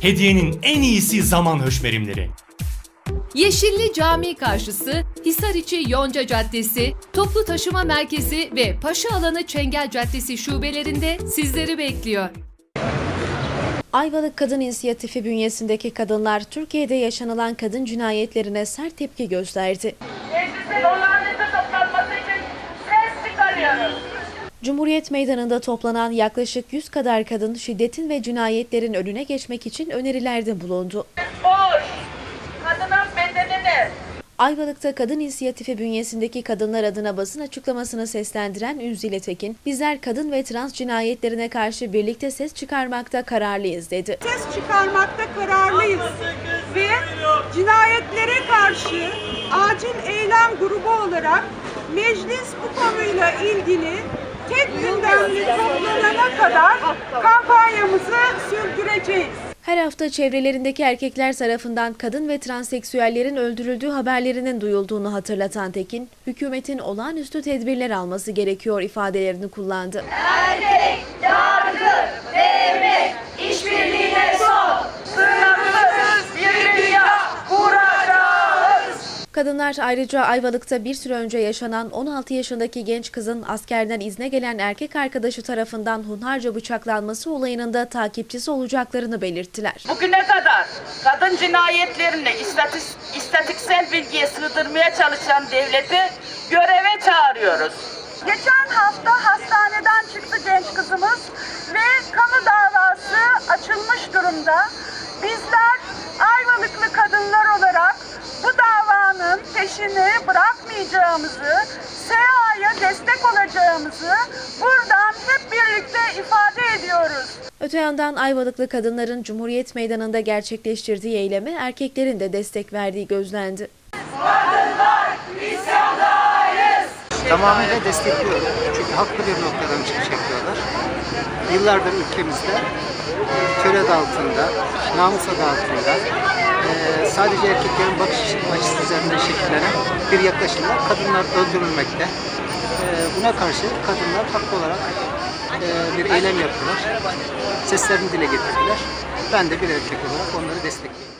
Hediyenin en iyisi zaman höşmerimleri. Yeşilli Cami karşısı, Hisariçi Yonca Caddesi, Toplu Taşıma Merkezi ve Paşa Alanı Çengel Caddesi şubelerinde sizleri bekliyor. Ayvalık Kadın İnisiyatifi bünyesindeki kadınlar Türkiye'de yaşanılan kadın cinayetlerine sert tepki gösterdi. Meclisin olağanüstü toplanması için ses çıkarıyoruz. Cumhuriyet Meydanı'nda toplanan yaklaşık 100 kadar kadın şiddetin ve cinayetlerin önüne geçmek için önerilerde bulundu. Boş. Kadının bedenini Ayvalık'ta Kadın İnisiyatifi bünyesindeki kadınlar adına basın açıklamasını seslendiren Ünzile Tekin, bizler kadın ve trans cinayetlerine karşı birlikte ses çıkarmakta kararlıyız dedi. ses çıkarmakta kararlıyız ve cinayetlere karşı acil eylem grubu olarak meclis bu konuyla ilgili tek gündemli toplanana kadar kampanyamızı sürdüreceğiz. Her hafta çevrelerindeki erkekler tarafından kadın ve transseksüellerin öldürüldüğü haberlerinin duyulduğunu hatırlatan Tekin, hükümetin olağanüstü tedbirler alması gerekiyor ifadelerini kullandı. sınırsız Kadınlar ayrıca Ayvalık'ta bir süre önce yaşanan 16 yaşındaki genç kızın askerden izne gelen erkek arkadaşı tarafından hunharca bıçaklanması olayının da takipçisi olacaklarını belirttiler. Bugüne kadar kadın cinayetlerini istatis- istatistiksel bilgiye sığdırmaya çalışan devleti göreve çağırıyoruz. Geçen hafta hastaneden çıktı genç kızımız ve kamu davası açılmış durumda. Bizler Ayvalıklı kadınlar olarak bu davanın peşini bırakmayacağımızı, SEA'ya destek olacağımızı buradan hep birlikte ifade ediyoruz. Öte yandan Ayvalıklı kadınların Cumhuriyet Meydanı'nda gerçekleştirdiği eyleme erkeklerin de destek verdiği gözlendi. Tamamıyla destekliyorum. Çünkü haklı bir noktadan çıkış yapıyorlar. Yıllardır ülkemizde e, töre adı altında, namus adı altında e, sadece erkeklerin bakış açısı üzerinden şekillenen bir yaklaşımla kadınlar öldürülmekte. E, buna karşı kadınlar haklı olarak e, bir eylem yaptılar. Seslerini dile getirdiler. Ben de bir erkek olarak onları destekliyorum.